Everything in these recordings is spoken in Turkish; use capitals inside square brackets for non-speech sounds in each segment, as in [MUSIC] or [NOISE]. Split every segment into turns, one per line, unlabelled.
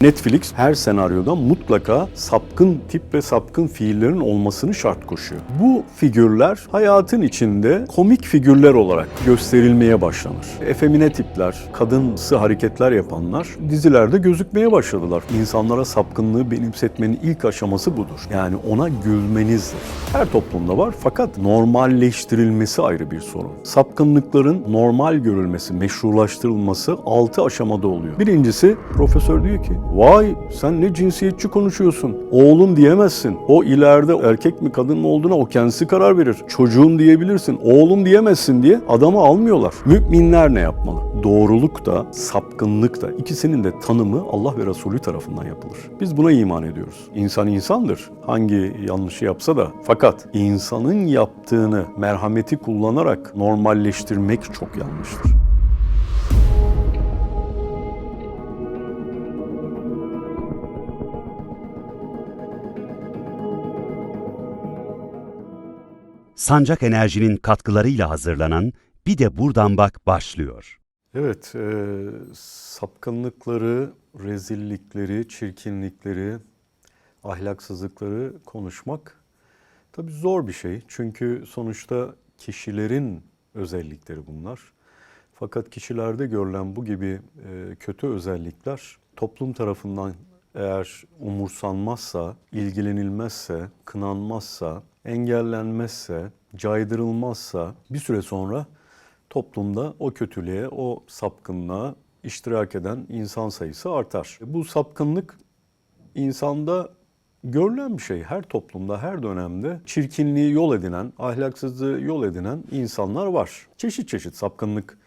Netflix her senaryoda mutlaka sapkın tip ve sapkın fiillerin olmasını şart koşuyor. Bu figürler hayatın içinde komik figürler olarak gösterilmeye başlanır. Efemine tipler, kadınsı hareketler yapanlar dizilerde gözükmeye başladılar. İnsanlara sapkınlığı benimsetmenin ilk aşaması budur. Yani ona gülmenizdir. Her toplumda var fakat normalleştirilmesi ayrı bir sorun. Sapkınlıkların normal görülmesi, meşrulaştırılması altı aşamada oluyor. Birincisi profesör diyor ki vay sen ne cinsiyetçi konuşuyorsun. Oğlum diyemezsin. O ileride erkek mi kadın mı olduğuna o kendisi karar verir. Çocuğum diyebilirsin. Oğlum diyemezsin diye adamı almıyorlar. Müminler ne yapmalı? Doğruluk da sapkınlık da ikisinin de tanımı Allah ve Resulü tarafından yapılır. Biz buna iman ediyoruz. İnsan insandır. Hangi yanlışı yapsa da. Fakat insanın yaptığını merhameti kullanarak normalleştirmek çok yanlıştır.
Sancak Enerji'nin katkılarıyla hazırlanan Bir de Buradan Bak başlıyor.
Evet, e, sapkınlıkları, rezillikleri, çirkinlikleri, ahlaksızlıkları konuşmak tabii zor bir şey. Çünkü sonuçta kişilerin özellikleri bunlar. Fakat kişilerde görülen bu gibi e, kötü özellikler toplum tarafından eğer umursanmazsa, ilgilenilmezse, kınanmazsa, engellenmezse, caydırılmazsa bir süre sonra toplumda o kötülüğe, o sapkınlığa iştirak eden insan sayısı artar. Bu sapkınlık insanda görülen bir şey. Her toplumda, her dönemde çirkinliği yol edinen, ahlaksızlığı yol edinen insanlar var. Çeşit çeşit sapkınlık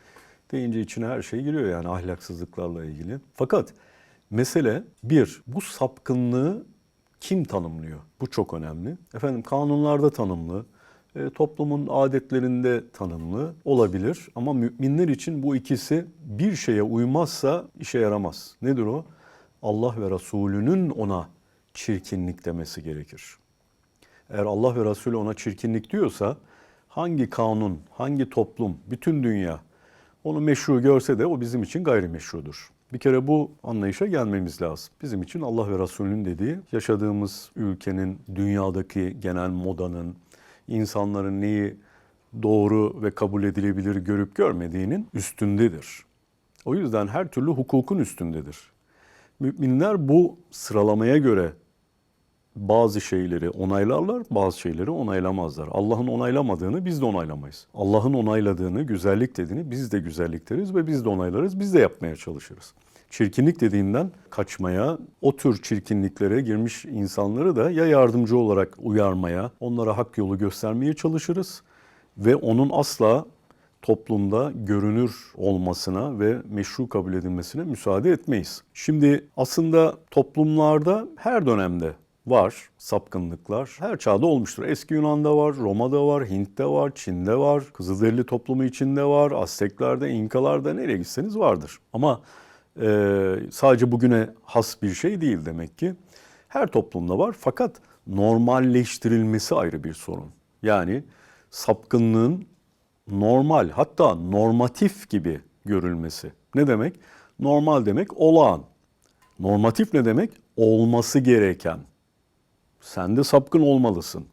deyince içine her şey giriyor yani ahlaksızlıklarla ilgili. Fakat mesele bir, bu sapkınlığı kim tanımlıyor? Bu çok önemli. Efendim kanunlarda tanımlı, e, toplumun adetlerinde tanımlı olabilir ama müminler için bu ikisi bir şeye uymazsa işe yaramaz. Nedir o? Allah ve Resulünün ona çirkinlik demesi gerekir. Eğer Allah ve Resulü ona çirkinlik diyorsa hangi kanun, hangi toplum, bütün dünya onu meşru görse de o bizim için gayrimeşrudur. Bir kere bu anlayışa gelmemiz lazım. Bizim için Allah ve Resulünün dediği yaşadığımız ülkenin, dünyadaki genel modanın, insanların neyi doğru ve kabul edilebilir görüp görmediğinin üstündedir. O yüzden her türlü hukukun üstündedir. Müminler bu sıralamaya göre bazı şeyleri onaylarlar, bazı şeyleri onaylamazlar. Allah'ın onaylamadığını biz de onaylamayız. Allah'ın onayladığını, güzellik dediğini biz de güzellik deriz ve biz de onaylarız, biz de yapmaya çalışırız. Çirkinlik dediğinden kaçmaya, o tür çirkinliklere girmiş insanları da ya yardımcı olarak uyarmaya, onlara hak yolu göstermeye çalışırız ve onun asla toplumda görünür olmasına ve meşru kabul edilmesine müsaade etmeyiz. Şimdi aslında toplumlarda her dönemde var sapkınlıklar. Her çağda olmuştur. Eski Yunan'da var, Roma'da var, Hint'te var, Çin'de var, Kızılderili toplumu içinde var, Azteklerde, İnkalarda nereye gitseniz vardır. Ama e, sadece bugüne has bir şey değil demek ki. Her toplumda var fakat normalleştirilmesi ayrı bir sorun. Yani sapkınlığın normal hatta normatif gibi görülmesi. Ne demek? Normal demek olağan. Normatif ne demek? Olması gereken. Sen de sapkın olmalısın.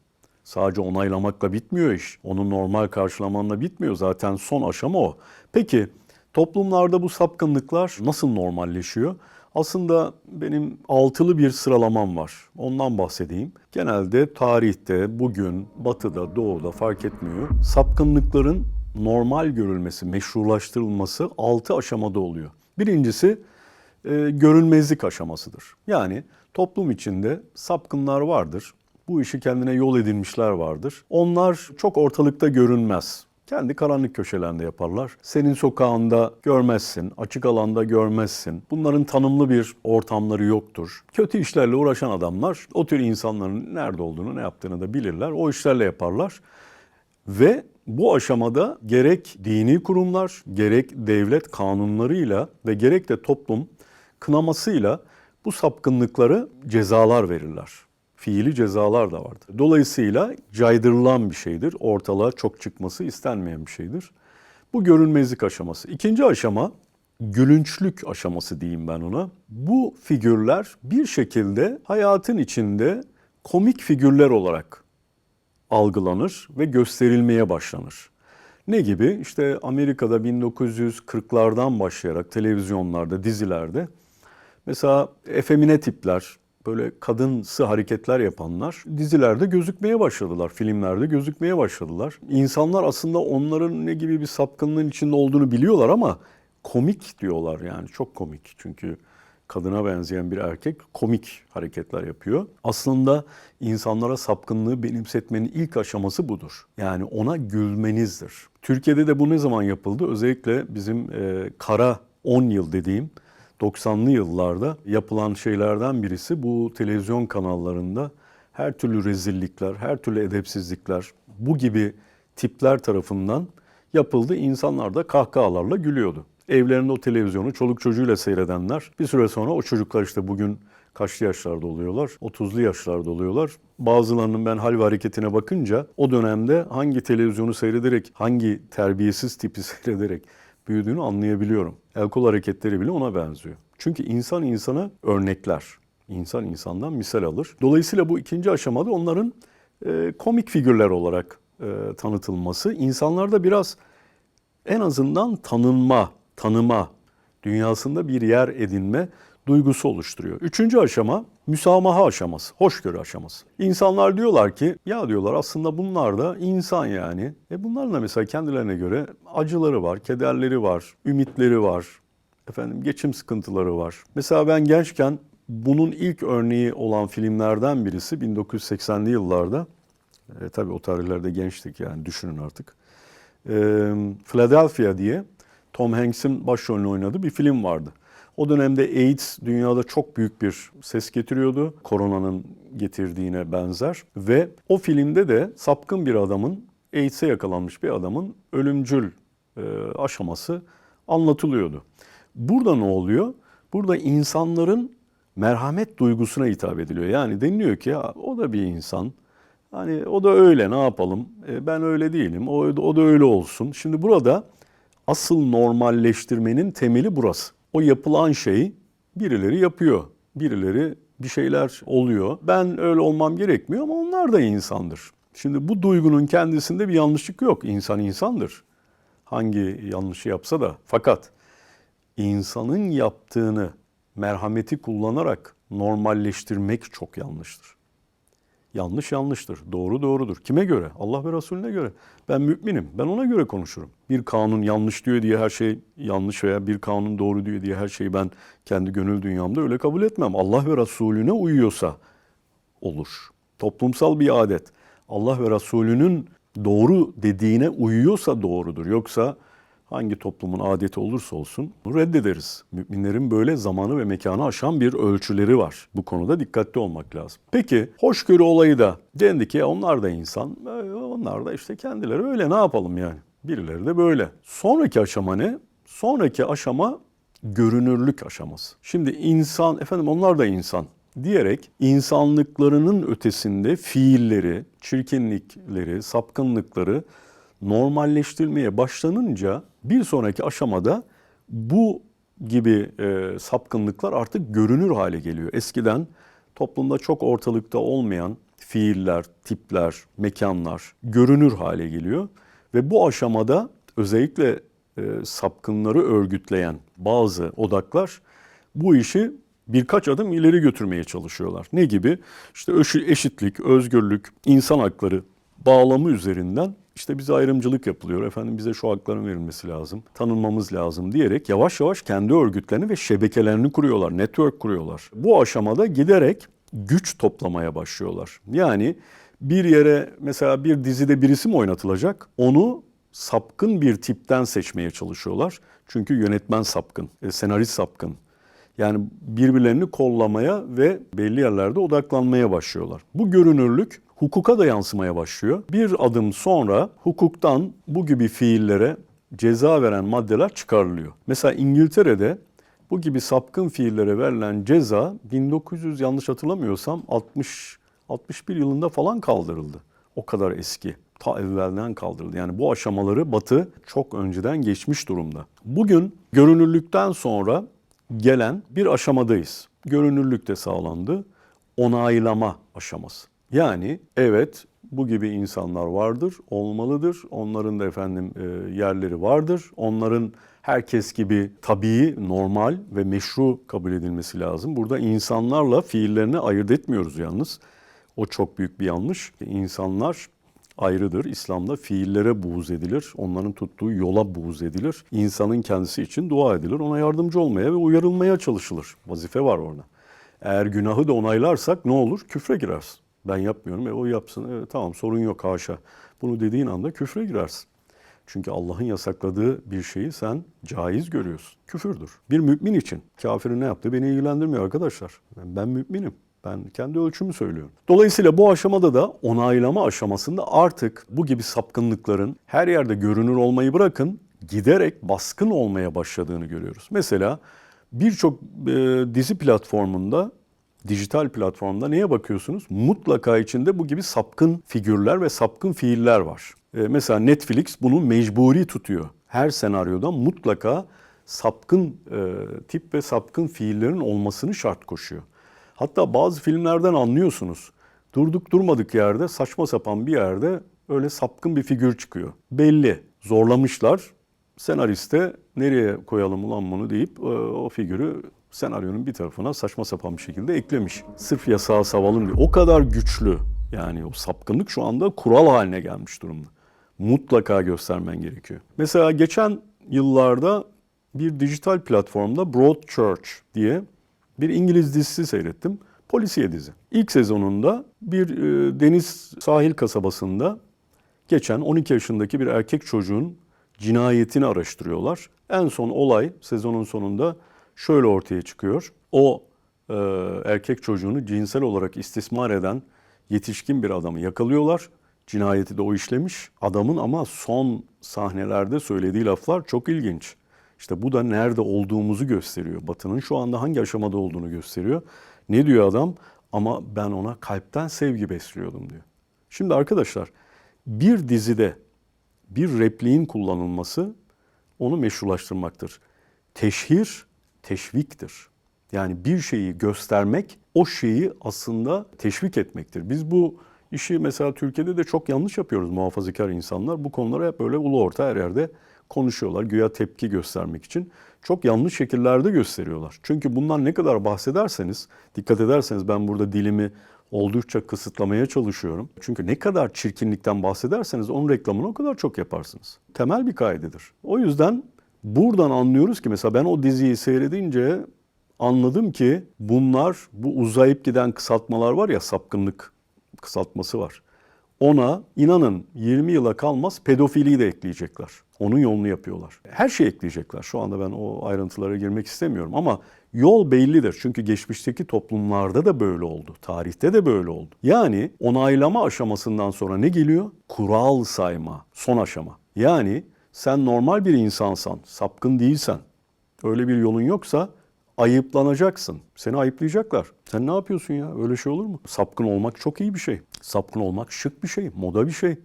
Sadece onaylamakla bitmiyor iş. Onu normal karşılamanla bitmiyor. Zaten son aşama o. Peki toplumlarda bu sapkınlıklar nasıl normalleşiyor? Aslında benim altılı bir sıralamam var. Ondan bahsedeyim. Genelde tarihte, bugün, batıda, doğuda fark etmiyor. Sapkınlıkların normal görülmesi, meşrulaştırılması altı aşamada oluyor. Birincisi e, görünmezlik aşamasıdır. Yani toplum içinde sapkınlar vardır. Bu işi kendine yol edinmişler vardır. Onlar çok ortalıkta görünmez. Kendi karanlık köşelerinde yaparlar. Senin sokağında görmezsin, açık alanda görmezsin. Bunların tanımlı bir ortamları yoktur. Kötü işlerle uğraşan adamlar o tür insanların nerede olduğunu, ne yaptığını da bilirler. O işlerle yaparlar. Ve bu aşamada gerek dini kurumlar, gerek devlet kanunlarıyla ve gerek de toplum kınamasıyla bu sapkınlıkları cezalar verirler. Fiili cezalar da vardır. Dolayısıyla caydırılan bir şeydir. Ortalığa çok çıkması istenmeyen bir şeydir. Bu görünmezlik aşaması. İkinci aşama gülünçlük aşaması diyeyim ben ona. Bu figürler bir şekilde hayatın içinde komik figürler olarak algılanır ve gösterilmeye başlanır. Ne gibi? İşte Amerika'da 1940'lardan başlayarak televizyonlarda, dizilerde mesela efemine tipler, böyle kadınsı hareketler yapanlar dizilerde gözükmeye başladılar, filmlerde gözükmeye başladılar. İnsanlar aslında onların ne gibi bir sapkınlığın içinde olduğunu biliyorlar ama komik diyorlar yani çok komik. Çünkü kadına benzeyen bir erkek komik hareketler yapıyor. Aslında insanlara sapkınlığı benimsetmenin ilk aşaması budur. Yani ona gülmenizdir. Türkiye'de de bu ne zaman yapıldı? Özellikle bizim e, kara 10 yıl dediğim 90'lı yıllarda yapılan şeylerden birisi bu televizyon kanallarında her türlü rezillikler, her türlü edepsizlikler bu gibi tipler tarafından yapıldı. İnsanlar da kahkahalarla gülüyordu. Evlerinde o televizyonu çoluk çocuğuyla seyredenler bir süre sonra o çocuklar işte bugün kaçlı yaşlarda oluyorlar? 30'lu yaşlarda oluyorlar. Bazılarının ben hal ve hareketine bakınca o dönemde hangi televizyonu seyrederek, hangi terbiyesiz tipi [LAUGHS] seyrederek büyüdüğünü anlayabiliyorum. El kol hareketleri bile ona benziyor. Çünkü insan insana örnekler. İnsan insandan misal alır. Dolayısıyla bu ikinci aşamada onların e, komik figürler olarak e, tanıtılması. İnsanlarda biraz en azından tanınma, tanıma, dünyasında bir yer edinme duygusu oluşturuyor. Üçüncü aşama müsamaha aşaması, hoşgörü aşaması. İnsanlar diyorlar ki ya diyorlar aslında bunlar da insan yani. E bunların da mesela kendilerine göre acıları var, kederleri var, ümitleri var, efendim geçim sıkıntıları var. Mesela ben gençken bunun ilk örneği olan filmlerden birisi 1980'li yıllarda. E, tabii o tarihlerde gençtik yani düşünün artık. E, Philadelphia diye Tom Hanks'in başrolünü oynadığı bir film vardı. O dönemde AIDS dünyada çok büyük bir ses getiriyordu. Koronanın getirdiğine benzer. Ve o filmde de sapkın bir adamın, AIDS'e yakalanmış bir adamın ölümcül e, aşaması anlatılıyordu. Burada ne oluyor? Burada insanların merhamet duygusuna hitap ediliyor. Yani deniliyor ki ya o da bir insan. Hani o da öyle ne yapalım? E, ben öyle değilim. O, o da öyle olsun. Şimdi burada asıl normalleştirmenin temeli burası. O yapılan şey birileri yapıyor. Birileri bir şeyler oluyor. Ben öyle olmam gerekmiyor ama onlar da insandır. Şimdi bu duygunun kendisinde bir yanlışlık yok. İnsan insandır. Hangi yanlışı yapsa da. Fakat insanın yaptığını merhameti kullanarak normalleştirmek çok yanlıştır. Yanlış yanlıştır, doğru doğrudur. Kime göre? Allah ve Resulüne göre. Ben müminim, ben ona göre konuşurum. Bir kanun yanlış diyor diye her şey yanlış veya bir kanun doğru diyor diye her şeyi ben kendi gönül dünyamda öyle kabul etmem. Allah ve Resulüne uyuyorsa olur. Toplumsal bir adet. Allah ve Resulünün doğru dediğine uyuyorsa doğrudur. Yoksa hangi toplumun adeti olursa olsun reddederiz. Müminlerin böyle zamanı ve mekanı aşan bir ölçüleri var. Bu konuda dikkatli olmak lazım. Peki hoşgörü olayı da dendi ki onlar da insan. e, Onlar da işte kendileri öyle ne yapalım yani. Birileri de böyle. Sonraki aşama ne? Sonraki aşama görünürlük aşaması. Şimdi insan, efendim onlar da insan diyerek insanlıklarının ötesinde fiilleri, çirkinlikleri, sapkınlıkları normalleştirmeye başlanınca bir sonraki aşamada bu gibi e, sapkınlıklar artık görünür hale geliyor. Eskiden toplumda çok ortalıkta olmayan fiiller, tipler, mekanlar görünür hale geliyor ve bu aşamada özellikle e, sapkınları örgütleyen bazı odaklar bu işi birkaç adım ileri götürmeye çalışıyorlar. Ne gibi? İşte eşi- eşitlik, özgürlük, insan hakları bağlamı üzerinden işte bize ayrımcılık yapılıyor. Efendim bize şu hakların verilmesi lazım, tanınmamız lazım diyerek yavaş yavaş kendi örgütlerini ve şebekelerini kuruyorlar, network kuruyorlar. Bu aşamada giderek güç toplamaya başlıyorlar. Yani bir yere mesela bir dizide birisi mi oynatılacak? Onu sapkın bir tipten seçmeye çalışıyorlar. Çünkü yönetmen sapkın, e, senarist sapkın. Yani birbirlerini kollamaya ve belli yerlerde odaklanmaya başlıyorlar. Bu görünürlük hukuka da yansımaya başlıyor. Bir adım sonra hukuktan bu gibi fiillere ceza veren maddeler çıkarılıyor. Mesela İngiltere'de bu gibi sapkın fiillere verilen ceza 1900 yanlış hatırlamıyorsam 60 61 yılında falan kaldırıldı. O kadar eski. ta evvelden kaldırıldı. Yani bu aşamaları Batı çok önceden geçmiş durumda. Bugün görünürlükten sonra gelen bir aşamadayız. Görünürlük de sağlandı. Onaylama aşaması. Yani evet bu gibi insanlar vardır, olmalıdır. Onların da efendim e, yerleri vardır. Onların herkes gibi tabii, normal ve meşru kabul edilmesi lazım. Burada insanlarla fiillerini ayırt etmiyoruz yalnız. O çok büyük bir yanlış. İnsanlar ayrıdır. İslam'da fiillere buğz edilir. Onların tuttuğu yola buğz edilir. İnsanın kendisi için dua edilir. Ona yardımcı olmaya ve uyarılmaya çalışılır. Vazife var orada. Eğer günahı da onaylarsak ne olur? Küfre girersin. Ben yapmıyorum. E o yapsın. E, tamam sorun yok haşa. Bunu dediğin anda küfre girersin. Çünkü Allah'ın yasakladığı bir şeyi sen caiz görüyorsun. Küfürdür. Bir mümin için kafirin ne yaptığı beni ilgilendirmiyor arkadaşlar. Ben, ben müminim. Ben kendi ölçümü söylüyorum. Dolayısıyla bu aşamada da onaylama aşamasında artık bu gibi sapkınlıkların her yerde görünür olmayı bırakın giderek baskın olmaya başladığını görüyoruz. Mesela birçok e, dizi platformunda dijital platformda neye bakıyorsunuz? Mutlaka içinde bu gibi sapkın figürler ve sapkın fiiller var. E, mesela Netflix bunu mecburi tutuyor. Her senaryoda mutlaka sapkın e, tip ve sapkın fiillerin olmasını şart koşuyor. Hatta bazı filmlerden anlıyorsunuz. Durduk durmadık yerde saçma sapan bir yerde öyle sapkın bir figür çıkıyor. Belli. Zorlamışlar. Senariste nereye koyalım ulan bunu deyip e, o figürü senaryonun bir tarafına saçma sapan bir şekilde eklemiş. Sırf yasağı savalım diye. O kadar güçlü. Yani o sapkınlık şu anda kural haline gelmiş durumda. Mutlaka göstermen gerekiyor. Mesela geçen yıllarda bir dijital platformda Broadchurch diye bir İngiliz dizisi seyrettim. Polisiye dizi. İlk sezonunda bir e, deniz sahil kasabasında geçen 12 yaşındaki bir erkek çocuğun cinayetini araştırıyorlar. En son olay sezonun sonunda şöyle ortaya çıkıyor. O e, erkek çocuğunu cinsel olarak istismar eden yetişkin bir adamı yakalıyorlar. Cinayeti de o işlemiş. Adamın ama son sahnelerde söylediği laflar çok ilginç. İşte bu da nerede olduğumuzu gösteriyor. Batı'nın şu anda hangi aşamada olduğunu gösteriyor. Ne diyor adam? Ama ben ona kalpten sevgi besliyordum diyor. Şimdi arkadaşlar bir dizide bir repliğin kullanılması onu meşrulaştırmaktır. Teşhir teşviktir. Yani bir şeyi göstermek o şeyi aslında teşvik etmektir. Biz bu işi mesela Türkiye'de de çok yanlış yapıyoruz muhafazakar insanlar. Bu konulara hep böyle ulu orta her yerde konuşuyorlar. Güya tepki göstermek için. Çok yanlış şekillerde gösteriyorlar. Çünkü bundan ne kadar bahsederseniz, dikkat ederseniz ben burada dilimi oldukça kısıtlamaya çalışıyorum. Çünkü ne kadar çirkinlikten bahsederseniz onun reklamını o kadar çok yaparsınız. Temel bir kaidedir. O yüzden buradan anlıyoruz ki mesela ben o diziyi seyredince anladım ki bunlar bu uzayıp giden kısaltmalar var ya sapkınlık kısaltması var. Ona inanın 20 yıla kalmaz pedofiliyi de ekleyecekler. Onun yolunu yapıyorlar. Her şeyi ekleyecekler. Şu anda ben o ayrıntılara girmek istemiyorum ama yol bellidir. Çünkü geçmişteki toplumlarda da böyle oldu. Tarihte de böyle oldu. Yani onaylama aşamasından sonra ne geliyor? Kural sayma. Son aşama. Yani sen normal bir insansan, sapkın değilsen, öyle bir yolun yoksa ayıplanacaksın. Seni ayıplayacaklar. Sen ne yapıyorsun ya? Öyle şey olur mu? Sapkın olmak çok iyi bir şey. Sapkın olmak şık bir şey, moda bir şey.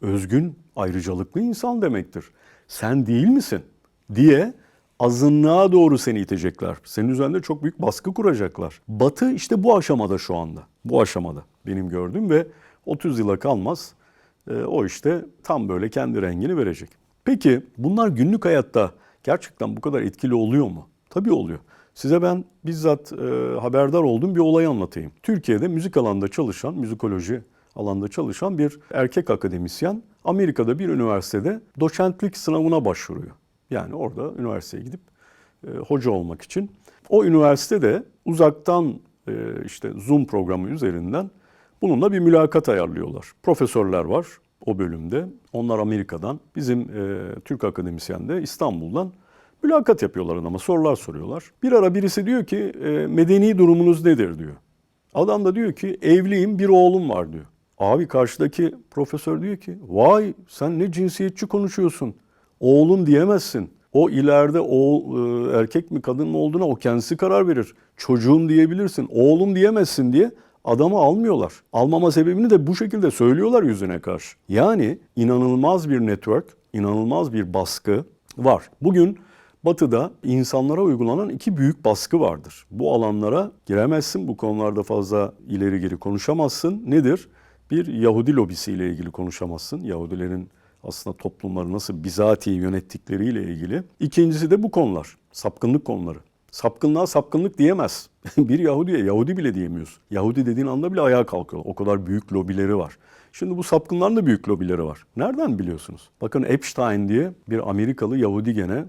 Özgün, ayrıcalıklı insan demektir. Sen değil misin? diye azınlığa doğru seni itecekler. Senin üzerinde çok büyük baskı kuracaklar. Batı işte bu aşamada şu anda. Bu aşamada benim gördüğüm ve 30 yıla kalmaz e, o işte tam böyle kendi rengini verecek. Peki bunlar günlük hayatta gerçekten bu kadar etkili oluyor mu? Tabii oluyor. Size ben bizzat e, haberdar olduğum bir olayı anlatayım. Türkiye'de müzik alanda çalışan, müzikoloji alanda çalışan bir erkek akademisyen Amerika'da bir üniversitede doçentlik sınavına başvuruyor. Yani orada üniversiteye gidip e, hoca olmak için. O üniversitede uzaktan e, işte Zoom programı üzerinden bununla bir mülakat ayarlıyorlar. Profesörler var o bölümde. Onlar Amerika'dan, bizim e, Türk akademisyen de İstanbul'dan mülakat yapıyorlar ama sorular soruyorlar. Bir ara birisi diyor ki e, medeni durumunuz nedir diyor. Adam da diyor ki evliyim bir oğlum var diyor. Abi karşıdaki profesör diyor ki vay sen ne cinsiyetçi konuşuyorsun. Oğlun diyemezsin. O ileride o erkek mi kadın mı olduğuna o kendisi karar verir. Çocuğum diyebilirsin, oğlum diyemezsin diye Adamı almıyorlar. Almama sebebini de bu şekilde söylüyorlar yüzüne karşı. Yani inanılmaz bir network, inanılmaz bir baskı var. Bugün Batı'da insanlara uygulanan iki büyük baskı vardır. Bu alanlara giremezsin, bu konularda fazla ileri geri konuşamazsın. Nedir? Bir Yahudi lobisiyle ilgili konuşamazsın. Yahudilerin aslında toplumları nasıl bizatihi yönettikleriyle ilgili. İkincisi de bu konular, sapkınlık konuları. Sapkınlığa sapkınlık diyemez. [LAUGHS] bir Yahudiye Yahudi bile diyemiyorsun. Yahudi dediğin anda bile ayağa kalkıyor. O kadar büyük lobileri var. Şimdi bu sapkınların da büyük lobileri var. Nereden biliyorsunuz? Bakın Epstein diye bir Amerikalı Yahudi gene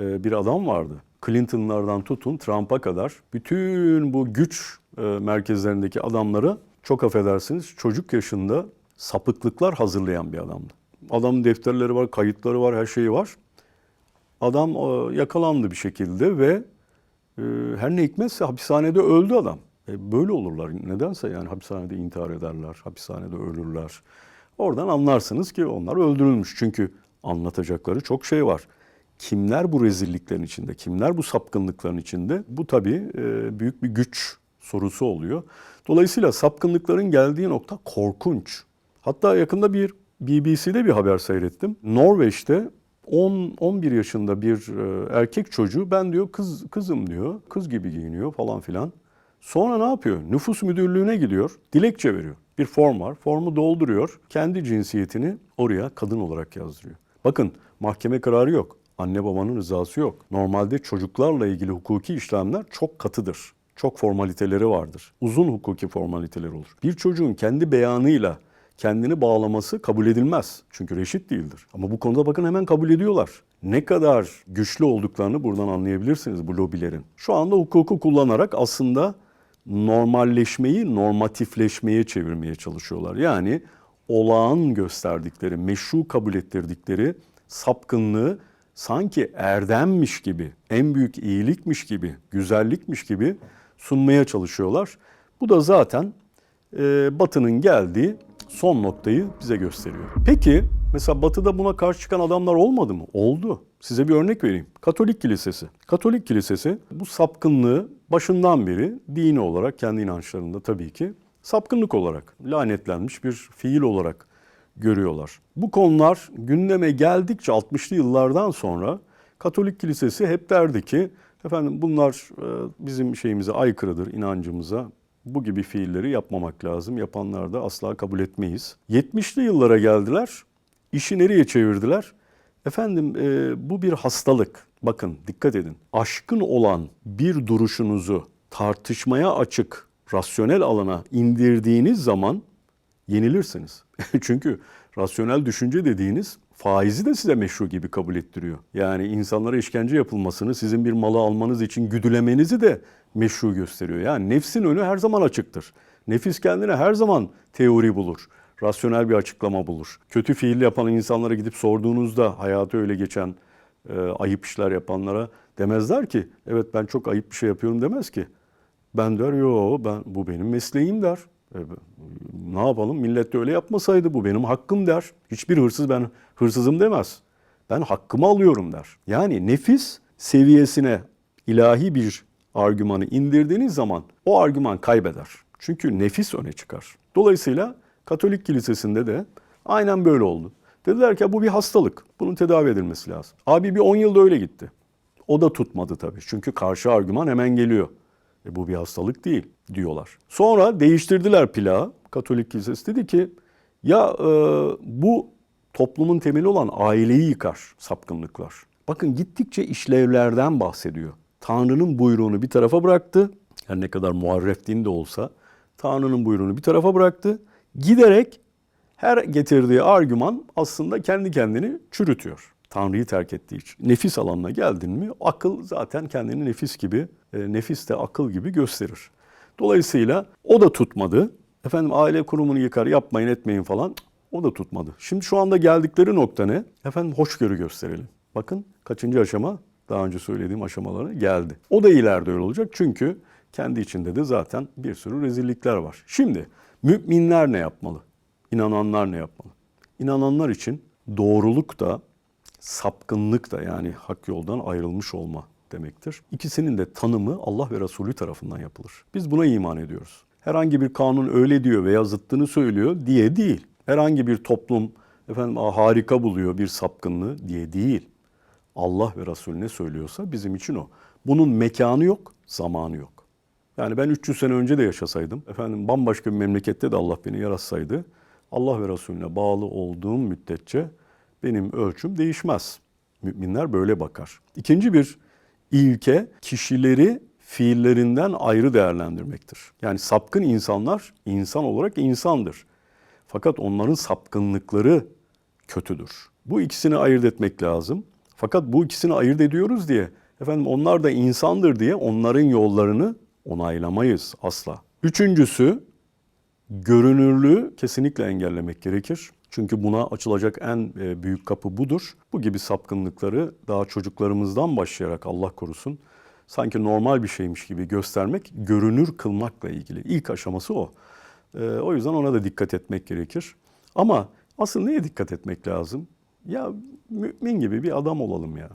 e, bir adam vardı. Clinton'lardan tutun Trump'a kadar bütün bu güç e, merkezlerindeki adamları çok affedersiniz çocuk yaşında sapıklıklar hazırlayan bir adamdı. Adamın defterleri var, kayıtları var, her şeyi var. Adam e, yakalandı bir şekilde ve her ne hikmetse hapishanede öldü adam. E, böyle olurlar nedense yani hapishanede intihar ederler, hapishanede ölürler. Oradan anlarsınız ki onlar öldürülmüş. Çünkü anlatacakları çok şey var. Kimler bu rezilliklerin içinde, kimler bu sapkınlıkların içinde? Bu tabii e, büyük bir güç sorusu oluyor. Dolayısıyla sapkınlıkların geldiği nokta korkunç. Hatta yakında bir BBC'de bir haber seyrettim. Norveç'te 10 11 yaşında bir e, erkek çocuğu ben diyor kız kızım diyor. Kız gibi giyiniyor falan filan. Sonra ne yapıyor? Nüfus müdürlüğüne gidiyor. Dilekçe veriyor. Bir form var. Formu dolduruyor. Kendi cinsiyetini oraya kadın olarak yazdırıyor. Bakın mahkeme kararı yok. Anne babanın rızası yok. Normalde çocuklarla ilgili hukuki işlemler çok katıdır. Çok formaliteleri vardır. Uzun hukuki formaliteleri olur. Bir çocuğun kendi beyanıyla kendini bağlaması kabul edilmez. Çünkü reşit değildir. Ama bu konuda bakın hemen kabul ediyorlar. Ne kadar güçlü olduklarını buradan anlayabilirsiniz bu lobilerin. Şu anda hukuku kullanarak aslında normalleşmeyi normatifleşmeye çevirmeye çalışıyorlar. Yani olağan gösterdikleri, meşru kabul ettirdikleri sapkınlığı sanki erdemmiş gibi, en büyük iyilikmiş gibi, güzellikmiş gibi sunmaya çalışıyorlar. Bu da zaten e, Batı'nın geldiği son noktayı bize gösteriyor. Peki mesela Batı'da buna karşı çıkan adamlar olmadı mı? Oldu. Size bir örnek vereyim. Katolik Kilisesi. Katolik Kilisesi bu sapkınlığı başından beri dini olarak kendi inançlarında tabii ki sapkınlık olarak lanetlenmiş bir fiil olarak görüyorlar. Bu konular gündeme geldikçe 60'lı yıllardan sonra Katolik Kilisesi hep derdi ki efendim bunlar e, bizim şeyimize aykırıdır, inancımıza. Bu gibi fiilleri yapmamak lazım. Yapanlar da asla kabul etmeyiz. 70'li yıllara geldiler. İşi nereye çevirdiler? Efendim e, bu bir hastalık. Bakın dikkat edin. Aşkın olan bir duruşunuzu tartışmaya açık, rasyonel alana indirdiğiniz zaman yenilirsiniz. [LAUGHS] Çünkü rasyonel düşünce dediğiniz faizi de size meşru gibi kabul ettiriyor. Yani insanlara işkence yapılmasını, sizin bir malı almanız için güdülemenizi de meşru gösteriyor. Yani nefsin önü her zaman açıktır. Nefis kendine her zaman teori bulur. Rasyonel bir açıklama bulur. Kötü fiil yapan insanlara gidip sorduğunuzda hayatı öyle geçen e, ayıp işler yapanlara demezler ki evet ben çok ayıp bir şey yapıyorum demez ki. Ben der yo ben bu benim mesleğim der. E, ne yapalım millet de öyle yapmasaydı bu benim hakkım der. Hiçbir hırsız ben hırsızım demez. Ben hakkımı alıyorum der. Yani nefis seviyesine ilahi bir argümanı indirdiğiniz zaman o argüman kaybeder. Çünkü nefis öne çıkar. Dolayısıyla Katolik kilisesinde de aynen böyle oldu. Dediler ki bu bir hastalık. Bunun tedavi edilmesi lazım. Abi bir 10 yılda öyle gitti. O da tutmadı tabii. Çünkü karşı argüman hemen geliyor. E bu bir hastalık değil diyorlar. Sonra değiştirdiler plağı. Katolik kilisesi dedi ki ya e, bu toplumun temeli olan aileyi yıkar sapkınlıklar. Bakın gittikçe işlevlerden bahsediyor. Tanrı'nın buyruğunu bir tarafa bıraktı. Her ne kadar muharref din de olsa Tanrı'nın buyruğunu bir tarafa bıraktı. Giderek her getirdiği argüman aslında kendi kendini çürütüyor. Tanrı'yı terk ettiği için. Nefis alanına geldin mi akıl zaten kendini nefis gibi, e, nefis de akıl gibi gösterir. Dolayısıyla o da tutmadı. Efendim aile kurumunu yıkar yapmayın etmeyin falan o da tutmadı. Şimdi şu anda geldikleri nokta ne? Efendim hoşgörü gösterelim. Bakın kaçıncı aşama? Daha önce söylediğim aşamalara geldi. O da ileride öyle olacak çünkü kendi içinde de zaten bir sürü rezillikler var. Şimdi müminler ne yapmalı? İnananlar ne yapmalı? İnananlar için doğruluk da sapkınlık da yani hak yoldan ayrılmış olma demektir. İkisinin de tanımı Allah ve Resulü tarafından yapılır. Biz buna iman ediyoruz. herhangi bir kanun öyle diyor veya zıttını söylüyor diye değil. Herhangi bir toplum efendim "Aa, harika buluyor bir sapkınlığı diye değil. Allah ve Resulü ne söylüyorsa bizim için o. Bunun mekanı yok, zamanı yok. Yani ben 300 sene önce de yaşasaydım, efendim bambaşka bir memlekette de Allah beni yaratsaydı, Allah ve Resulüne bağlı olduğum müddetçe benim ölçüm değişmez. Müminler böyle bakar. İkinci bir ilke kişileri fiillerinden ayrı değerlendirmektir. Yani sapkın insanlar insan olarak insandır. Fakat onların sapkınlıkları kötüdür. Bu ikisini ayırt etmek lazım. Fakat bu ikisini ayırt ediyoruz diye efendim onlar da insandır diye onların yollarını onaylamayız asla. Üçüncüsü görünürlüğü kesinlikle engellemek gerekir. Çünkü buna açılacak en e, büyük kapı budur. Bu gibi sapkınlıkları daha çocuklarımızdan başlayarak Allah korusun sanki normal bir şeymiş gibi göstermek, görünür kılmakla ilgili. İlk aşaması o. E, O yüzden ona da dikkat etmek gerekir. Ama asıl neye dikkat etmek lazım? Ya mümin gibi bir adam olalım ya.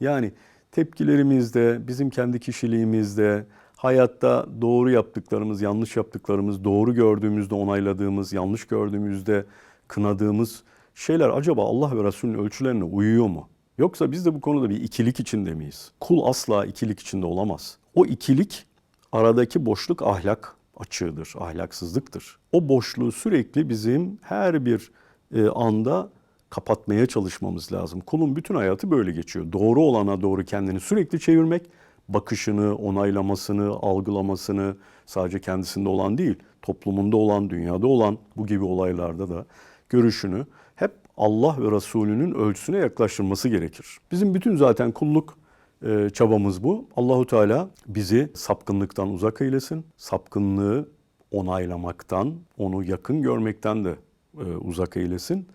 Yani tepkilerimizde, bizim kendi kişiliğimizde, hayatta doğru yaptıklarımız, yanlış yaptıklarımız, doğru gördüğümüzde onayladığımız, yanlış gördüğümüzde kınadığımız şeyler acaba Allah ve Resulünün ölçülerine uyuyor mu? Yoksa biz de bu konuda bir ikilik içinde miyiz? Kul asla ikilik içinde olamaz. O ikilik aradaki boşluk ahlak açığıdır, ahlaksızlıktır. O boşluğu sürekli bizim her bir e, anda kapatmaya çalışmamız lazım. Kulun bütün hayatı böyle geçiyor. Doğru olana doğru kendini sürekli çevirmek, bakışını, onaylamasını, algılamasını sadece kendisinde olan değil, toplumunda olan, dünyada olan bu gibi olaylarda da görüşünü hep Allah ve Resulünün ölçüsüne yaklaştırması gerekir. Bizim bütün zaten kulluk e, çabamız bu. Allahu Teala bizi sapkınlıktan uzak eylesin. Sapkınlığı onaylamaktan, onu yakın görmekten de e, uzak eylesin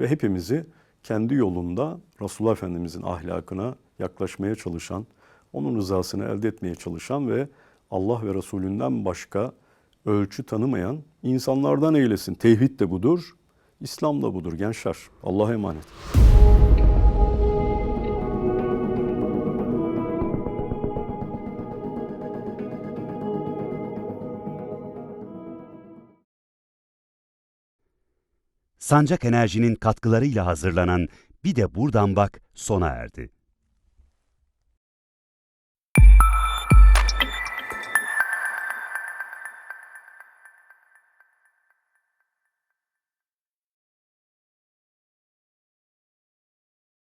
ve hepimizi kendi yolunda Resulullah Efendimizin ahlakına yaklaşmaya çalışan, onun rızasını elde etmeye çalışan ve Allah ve Resulünden başka ölçü tanımayan insanlardan eylesin. Tevhid de budur, İslam da budur gençler. Allah'a emanet.
Sancak Enerji'nin katkılarıyla hazırlanan Bir de Buradan Bak sona erdi.